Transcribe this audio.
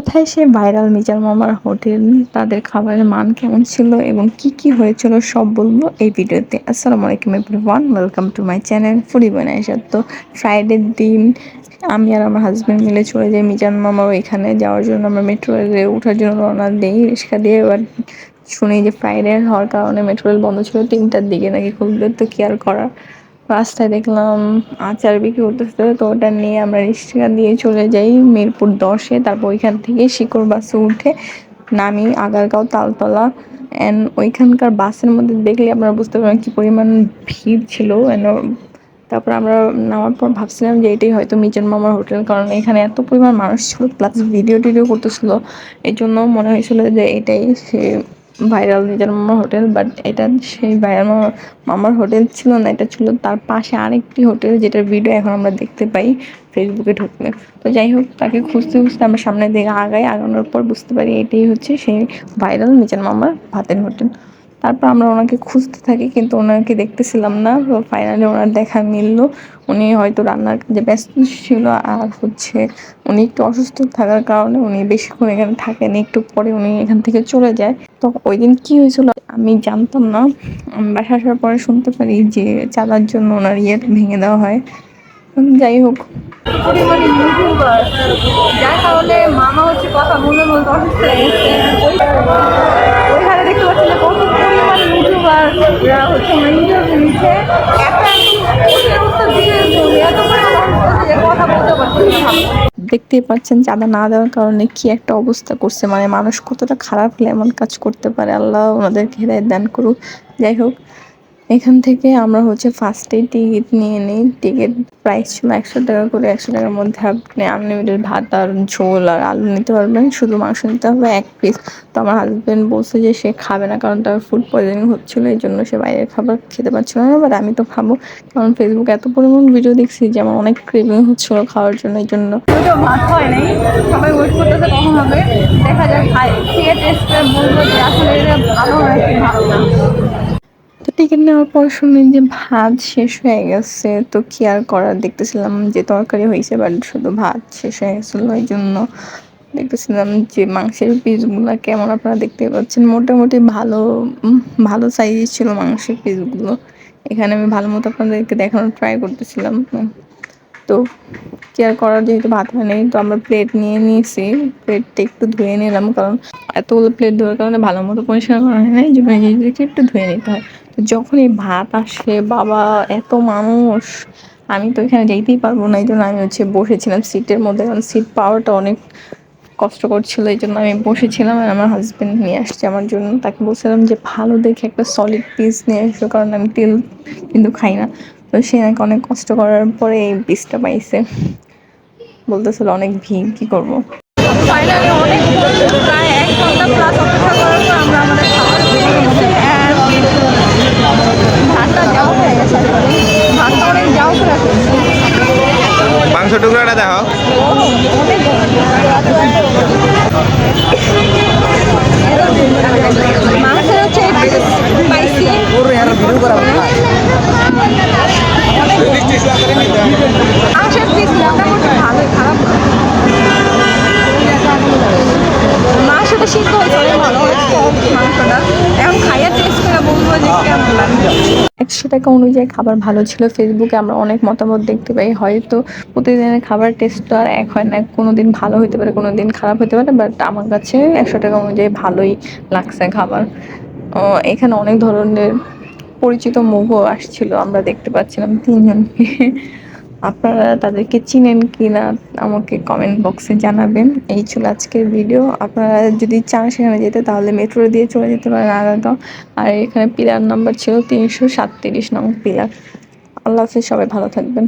কোথায় সে ভাইরাল মিজান মামার হোটেল? তাদের খাবারের মান কেমন ছিল এবং কি কি হয়েছিল সব বলব এই ভিডিওতে। আসসালামু আলাইকুম everyone welcome to my channel foodie বানাইসার তো ফ্রাইডের দিন আমি আর আমার হাজব্যান্ড মিলে চলে যাই মিজান মামার ওইখানে। যাওয়ার জন্য আমরা মেট্রো রেলে ওঠার জন্য রওনা দিই। রিক্সা দিয়ে এবার শুনি যে ফ্রাইডে হওয়ার কারণে মেট্রো রেল বন্ধ ছিল। তিনটার দিকে নাকি খুলবে তো কি আর করার? রাস্তায় দেখলাম আচার বিক্রি করতেছে, তো ওটা নিয়ে আমরা রিক্সা দিয়ে চলে যাই মিরপুর দশে। তারপর ওইখান থেকে শিকড় বাসে উঠে নামি আগারগাঁও, তালতলা। অ্যান্ড ওইখানকার বাসের মধ্যে দেখলে আপনারা বুঝতে পারেন কী পরিমাণ ভিড় ছিল। তারপর আমরা নামার পর ভাবছিলাম যে এটাই হয়তো মিজান মামার হোটেল, কারণ এখানে এত পরিমাণ মানুষ ছিল প্লাস ভিডিও টিডিও করতেছিল। এই জন্য মনে হয়েছিল যে এটাই সে ভাইরাল নিজের মামার হোটেল বাট এটা সেই ভাইরাল মামার মামার হোটেল ছিল না, এটা ছিল তার পাশে আরেকটি হোটেল, যেটার ভিডিও এখন আমরা দেখতে পাই ফেসবুকে ঢুকলে। তো যাই হোক, তাকে খুঁজতে খুঁজতে আমরা সামনের দিকে আগাই, আগানোর পর বুঝতে পারি এটাই হচ্ছে সেই ভাইরাল মিজান মামার ভাতের হোটেল। তারপর আমরা ওনাকে খুঁজতে থাকি, কিন্তু ওনাকে দেখতেছিলাম না, তো ফাইনালি ওনার দেখা মিললো। উনি হয়তো রান্নার যে ব্যস্ত ছিল, আর হচ্ছে উনি একটু অসুস্থ থাকার কারণে উনি বেশিক্ষণ এখানে থাকেন, একটু পরে উনি এখান থেকে চলে যায়। তো ওই দিন কী হয়েছিল আমি জানতাম না। বাসা আসার পরে শুনতে পারি যে চালার জন্য ওনার ইয়ে ভেঙে দেওয়া হয়। যাই হোক। মামা হচ্ছে কথা অসুস্থ ওইখানে দেখতে পাচ্ছি যে কত পরিমাণ ইউটিউবাররা হচ্ছে আমার ইন্টারভিউ নিচ্ছে একটা উত্তর দিকে এত পরিমাণ কথা বলতে পারছি দেখতেই পাচ্ছেন চাঁদা না দেওয়ার কারণে কি একটা অবস্থা করছে। মানে মানুষ কতটা খারাপ হলে এমন কাজ করতে পারে। আল্লাহ ওনাদেরকে হেদায়ত দান করুক। যাই হোক এখান থেকে আমরা হচ্ছে ফার্স্টে টিকিট নিয়ে নিই। টিকিট প্রাইস ছিল একশো টাকা করে, একশো টাকার মধ্যে আপনি আনলিমিটেড ভাত আর ঝোল আর আলু নিতে পারবেন। শুধু মাংস নিতে হবে, এক পিস তো আমার হাজব্যান্ড বলছে যে সে খাবে না কারণ তার ফুড পয়জনিং হচ্ছিল, এই জন্য সে বাইরের খাবার খেতে পারছিল না। বাট আমি তো খাব। কারণ ফেসবুকে এত পরিমাণ ভিডিও দেখছি যে আমার অনেক ক্রিমিং হচ্ছিল খাওয়ার জন্য, এই জন্য। হয় ওয়েট দেখা যায় খেয়ে টেস্ট বলব যে আসলে এটা ভালো ভালো না। তো টিকিট নেওয়ার পর শুনি যে ভাত শেষ হয়ে গেছে, তো কি আর করার? দেখতেছিলাম যে তরকারি হয়েছে বাট শুধু ভাত শেষ হয়ে গেছিল, ওই জন্য দেখতেছিলাম যে মাংসের পিসগুলো কেমন আপনারা দেখতে পাচ্ছেন? মোটামুটি ভালো ভালো সাইজ ছিল মাংসের পিসগুলো। এখানে আমি ভালো মতো আপনাদেরকে দেখানোর ট্রাই করতেছিলাম। তো কেয়ার করার, যেহেতু ভাত হয় নাই তো আমরা প্লেট নিয়ে নিয়েছি। প্লেটটা একটু ধুয়ে নিলাম, কারণ এতগুলো প্লেট ধোয়ার কারণে ভালো মতো পরিষ্কার করা হয় না এই জন্য একটু ধুয়ে নিতে হয়। তো যখন এই ভাত আসে, বাবা, এত মানুষ! আমি তো এখানে যেতেই পারব না এই জন্য আমি হচ্ছে বসেছিলাম সিটের মধ্যে, কারণ সিট পাওয়াটা অনেক কষ্ট করছিল এই জন্য আমি বসেছিলাম আর আমার হাজব্যান্ড নিয়ে আসছে আমার জন্য। তাকে বলছিলাম যে, ভালো দেখে একটা সলিড পিস নিয়ে আসবে কারণ আমি তেল কিন্তু খাই না। তো সে নাকি অনেক কষ্ট করার পরে এই বীজটা পাইছে। বলতেছিল অনেক ভিড় কি করব? অনেক প্রায় এক ঘণ্টা প্লাস অপেক্ষা করার পর আমরা আমাদের খাবার ভাতটা যাও হয়ে গেছে ভাতটা অনেক যাও করে মাংস টুকরাটা দেখো মাংসের হচ্ছে স্পাইসি মাংসের পিস মোটামুটি ভালোই খারাপ না খাইয়ে একশো টাকা অনুযায়ী খাবার ভালো ছিল। ফেসবুকে আমরা অনেক মতামত দেখতে পাই। হয়তো প্রতিদিনের খাবার টেস্ট তো আর এক হয় না। কোনো দিন ভালো হতে পারে কোনো দিন খারাপ হতে পারে বাট আমার কাছে একশো টাকা অনুযায়ী ভালোই লাগছে খাবার। এখানে অনেক ধরনের পরিচিত মুখও আসছিল, আমরা দেখতে পাচ্ছিলাম তিনজনকে। আপনারা তাদেরকে চিনেন কি না আমাকে কমেন্ট বক্সে জানাবেন। এই ছিল আজকের ভিডিও আপনারা যদি চান সেখানে যেতে, তাহলে মেট্রো দিয়ে চলে যেতে পারেন আলাদা আর এখানে পিলার নাম্বার ছিল তিনশো সাতত্রিশ নং পিলার আল্লাহ হাফিজ, সবাই ভালো থাকবেন।